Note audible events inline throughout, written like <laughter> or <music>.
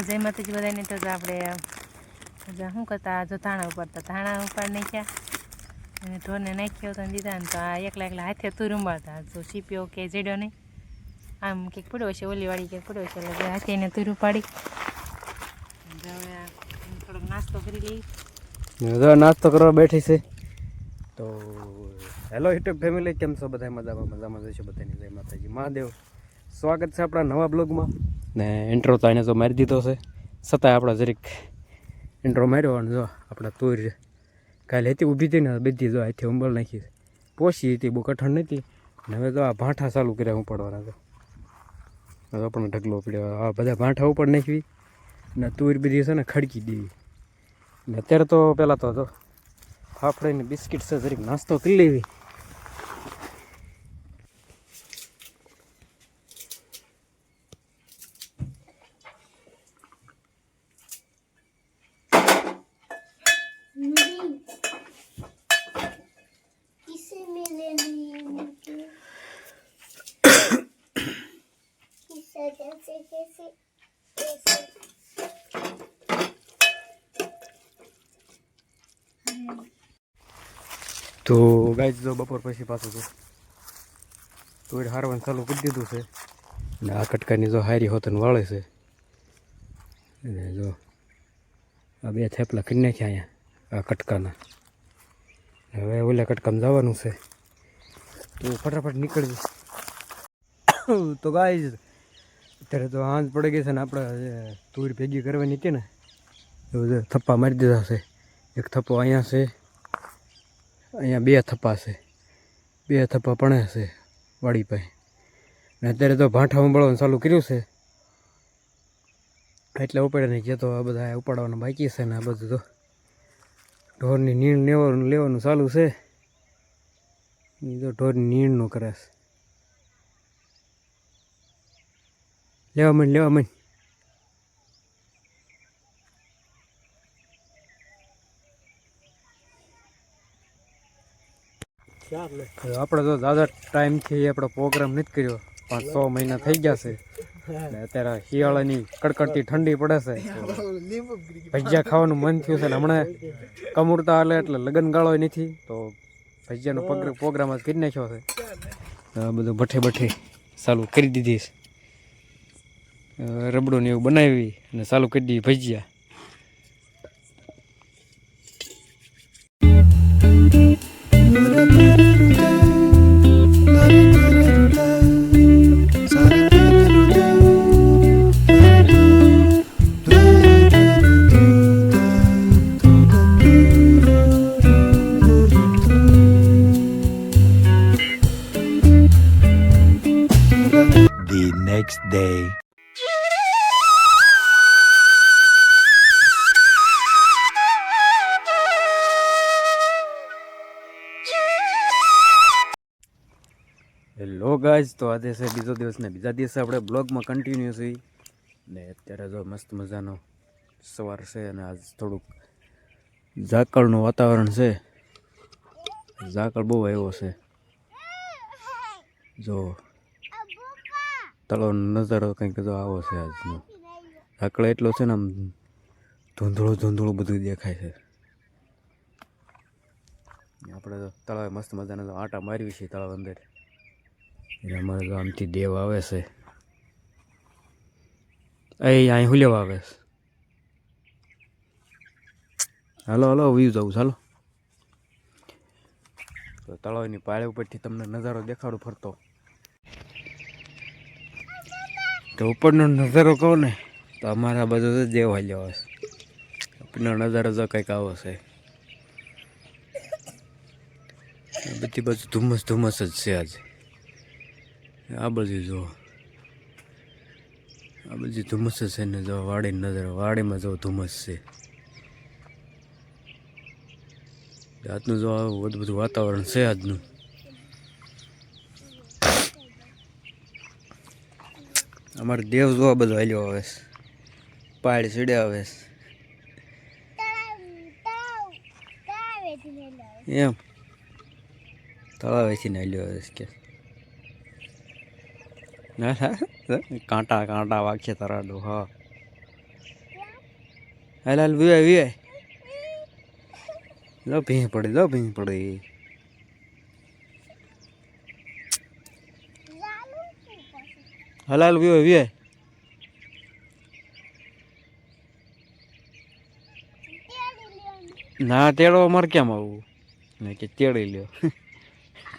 હાલો જય માતાજી બધાને તો આપણે શું કરતા? જો ધાણા ઉપાડતા ધાણા ઉપાડ નાખ્યા. અને ઢોરને નાખ્યો તો દીધા ને તો આ એકલા એકલા હાથે તું રૂંબાડતા જો સીપ્યો કે જેડો નહીં. આમ કંઈક પડ્યો છે ઓલીવાળી ક્યાંક પડ્યો છે એટલે હાથે એને તું આ થોડોક નાસ્તો કરી લઈ નાસ્તો કરવા બેઠી છે. તો હેલો યુટ્યુબ ફેમિલી, કેમ છો? બધા મજામાં? મજામાં જઈશું બધાની જય માતાજી. મહાદેવ. સ્વાગત છે આપણા નવા બ્લોગમાં. ને ઇન્ટ્રો તો એને તો મારી દીધો છે. છતાંય આપણે જરીક ઇન્ટ્રો માર્યો અને જો આપણે તુર કાલે હતી ઊભી હતી ને બધી જો અહીંથી ઉંબળ નાખી. પોસી હતી, બહુ કઠણ નથી અને હવે તો આ ભાંઠા ચાલુ કર્યા ઉપાડવાના તો આપણને ઢગલો પડ્યો. આ બધા ભાંઠા ઉપર નાખવી. ને તુર બધી છે ને ખડકી દેવી. ને અત્યારે તો પહેલાં તો ફાફડીને બિસ્કિટ છે, જરીક નાસ્તો કરી લેવી. તો ગાય જો બપોર પછી પાછું તો તોય હારવાનું ચાલુ કરી દીધું છે. ને આ કટકાની જો હારી હોતન વાળે છે. અને જો આ બે થેપલા કરી નાખ્યા અહીંયા, આ કટકાના. હવે ઓલા કટકામાં જવાનું છે. તો ફટાફટ નીકળવી <coughs> તો ગાય અત્યારે તો હાંજ પડી ગઈ છે ને આપણે તુર ભેગી કરવાની હતી ને એવું થપ્પા મારી દીધા છે. એક થપ્પો અહીંયા છે. અહીંયા બે થપ્પા છે. બે થપ્પા પણ છે વાડી પાસે. ને અત્યારે તો ભાંઠા ઉંબળવાનું ચાલુ કર્યું છે. એટલે ઉપાડે નહીં કે તો આ બધા ઉપાડવાનું બાકી છે ને આ બધું તો. ઢોરની નીણ લેવાનું લેવાનું ચાલુ છે. એ તો ઢોરની નીણનું કરે છે લેવા મને લેવા માંડ. આપણે તો દાદા ટાઈમથી આપણો પ્રોગ્રામ નથી કર્યો પાંચ છ મહિના થઈ ગયા છે. અત્યારે શિયાળાની કડકડતી ઠંડી પડે છે. ભજીયા ખાવાનું મન થયું છે ને હમણાં કમુરતા હાલે એટલે લગ્ન ગાળો નથી, તો ભજીયાનો પ્રોગ્રામ જ કરી નાખ્યો છે. બધું ભઠે ભઠે ચાલુ કરી દીધી છે. રબડું ને એવું બનાવી અને ચાલુ કરી દીધી bhajiya. Next day. Hello guys તો આજે છે બીજો દિવસ ને બીજા દિવસે આપણે બ્લોગમાં કન્ટિન્યુ છીએ. ને અત્યારે જો મસ્ત મજાનો સવાર છે અને આજ થોડુંક ઝાકળનું વાતાવરણ છે. ઝાકળ બહુ આવ્યો છે. જો તળો નજારો કંઈક જો આવો છે આજનો. ઝાકળ એટલો છે ને આમ ધૂંધળું ધૂંધળું બધું દેખાય છે. આપણે તો તળાવે મસ્ત મજાના તો આટા મારવી છીએ તળાવ અંદર. એટલે અમારે તો આમથી દેવ આવે છે. એ અહીં હું લેવા આવે છે? હાલો હાલો વ્યૂ જવું ચાલો તો તળાવની પાળે ઉપરથી તમને નજારો દેખાડું ફરતો. તો ઉપરનો નજારો કહો ને, તો અમારા બધા તો દેવ હાલ્યો છે. ઉપરનો નજારો તો કંઈક આવો છે. બધી બાજુ ધુમ્મસ ધુમ્મસ જ છે આજે. આ બધી જુઓ આ બધી ધુમ્મસ જ છે ને જો વાડી નજર, વાડીમાં જો ધુમ્મસ છે. આજનું જો બધું બધું વાતાવરણ છે આજનું. અમારે દેવ જોવા બધું હાલ્યો આવે પાડ ચડે આવે એમ. તળાવેથી હાલ્યો આવે કે. કાંટા કાંટા વાગશે તરાડો, હા. હાલ હાલ, વિવાય વિવાય. લો ભીં પડે, લો ભીં પડે. હાલ હાલ વિવાય વિવાય ના તેડો અમારે કેમ આવવું મેં કે તેડી લ્યો.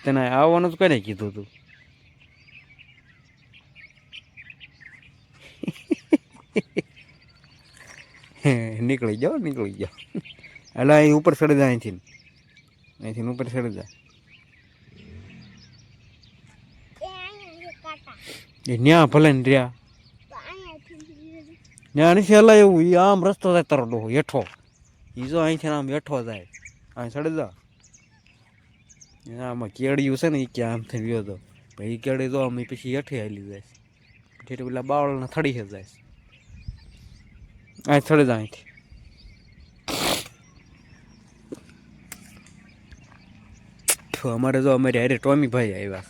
તને આવવાનું જ કોને કીધું તું? નીકળી જાઓ નીકળી જાઓ. એટલે અહીં ઉપર ચડી જાય અહીંથી. અહીંથી ઉપર ચડી જાય એ ન્યા ભલે ને રહ્યા. ન્યા નથી હલાય એવું. એ આમ રસ્તો થાય તારો ડોહો, હેઠો. એ જો અહીંથી આમ હેઠો જાય. અહીં ચડી જા. આમાં કેળિયું છે ને એ ક્યાં આમ થઈ ગયો હતો એ કેળી જો આમ પછી હેઠે હાલી જાય. પછી પેલા બાવળના થડી જાય. અહીં ચડી જાય અહીંથી. અમારે જો અમારે હારે ટોમી ભાઈ આવ્યા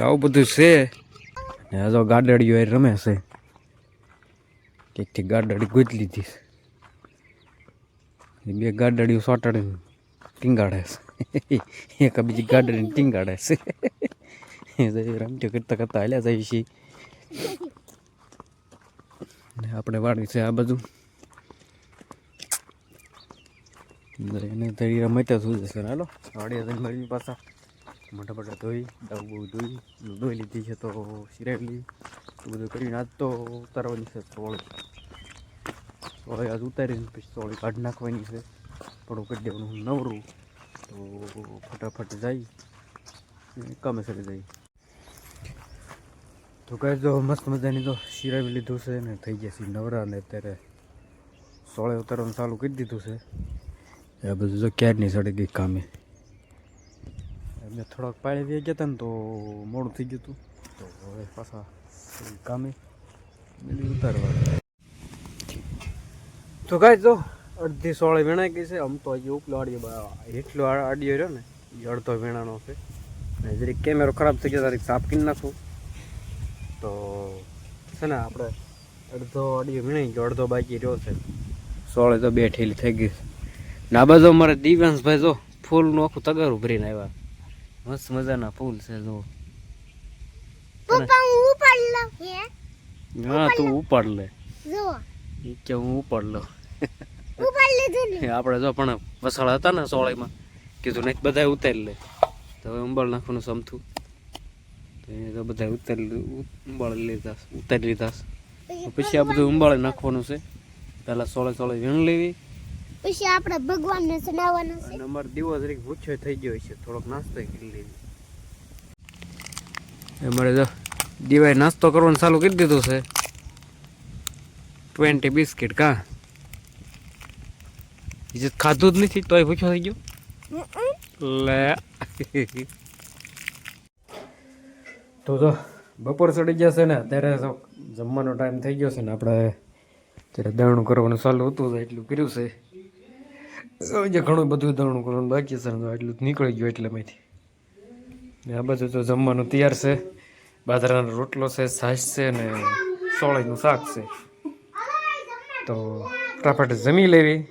આવું બધું છે. ને આ જો ગાડડીઓ એ રમે છે. ક્યાંકથી ગાડડી ગોતી લીધી છે. બે ગાડડીઓ સોટાડીને ટીંગાડે છે. <laughs> એક બીજી ગાડડીને ટીંગાડે છે. <laughs> રમતો કરતા કરતા હાલ્યા જાય છે. ને આપણે વાડી છે આ અંદર એને તરી રમતા શું જશે હાલો, વાડીએ મળવી મળી પાછા. મોટા મોટા ધોઈ દાવ બહુ ધોઈ ધોઈ લીધી છે તો સિરાવી એ બધું કરીને આજ તો ઉતારવાની છે સોળી. સોળી આજ ઉતારીને પછી સોળી કાઢી નાખવાની છે. થોડું કરી દેવાનું નવરું. તો ફટાફટ જાય કામે સરી જાય. તો કહે જો મસ્ત મજાની તો સિરાવી લીધું છે ને થઈ ગયા છે નવરા ને અત્યારે સોળે ઉતારવાનું ચાલુ કરી દીધું છે. એ બધું જો ક્યારની સડી ગઈ કામે. મેં થોડાક પાણી દઈ ગયા હતા ને તો મોડું થઈ ગયું હતું તો હવે પાછા કામે બધું ઉતારવા. તો કાંઈ જો, અડધી સોળે વીણાઈ ગઈ છે. આમ તો હજી ઉપલો આડિયો એટલો આડિયો રહ્યો ને, એ અડધો વીણાનો છે. ને જરીક કેમેરો ખરાબ થઈ ગયો તારીખ સાફ કરી નાખું. તો છે ને, આપણે અડધો આડિયો વીણાઈ ગયો, અડધો બાકી રહ્યો છે. સોળે તો બે ઠેલી થઈ ગઈ ના બાજુ અમારે દિવ્યાંશભાઈ જો ફૂલનું આખું તગારું ભરીને આવ્યા. મસ્ત મજાના ફૂલ છે જો પપ્પા હું ઉપાડ લઉં હે? હા તું ઉપાડ લે. જો કે હું ઉપાડ લઉં. ઉપાડ લીધું ને? આપણે જો પણ વસાળ હતા ને સોળીમાં કીધું નહીં બધા ઉતારી લે. તો હવે ઉંબાળ નાખવાનું સમથું. તો એ તો બધા ઉતારી ઉંબાળી લીધા ઉતારી લીધા પછી આ બધું ઉંબાળે નાખવાનું છે. પહેલાં સોળે સોળે વીણ લેવી પછી આપણે ભગવાનને સુનાવવાનું છે. અને અમારે દીવો તરીકે ભૂછો થઈ ગયો છે. થોડોક નાસ્તો કરી લીધો અમારે જો દીવાએ નાસ્તો કરવાનું ચાલુ કરી દીધું છે. ટ્વેન્ટી બિસ્કિટ કા? જે ખાધું જ નથી, તોય ભૂછો થઈ ગયો. લે. તો જો, બપોર ચડી ગયા છે ને, અત્યારે જમવાનો ટાઈમ થઈ ગયો છે ને, આપણે ત્યારે દાણું કરવાનું ચાલુ હતું એટલું કર્યું છે. જે ઘણું બધું ધરણું કરવાનું બાકી છે એટલું નીકળી ગયું એટલે માંથી ને આ બધું તો જમવાનું તૈયાર છે. બાજરાનો રોટલો છે, છાશ છે ને સોળીનું શાક છે. તો ફટાફટ જમી લેવી.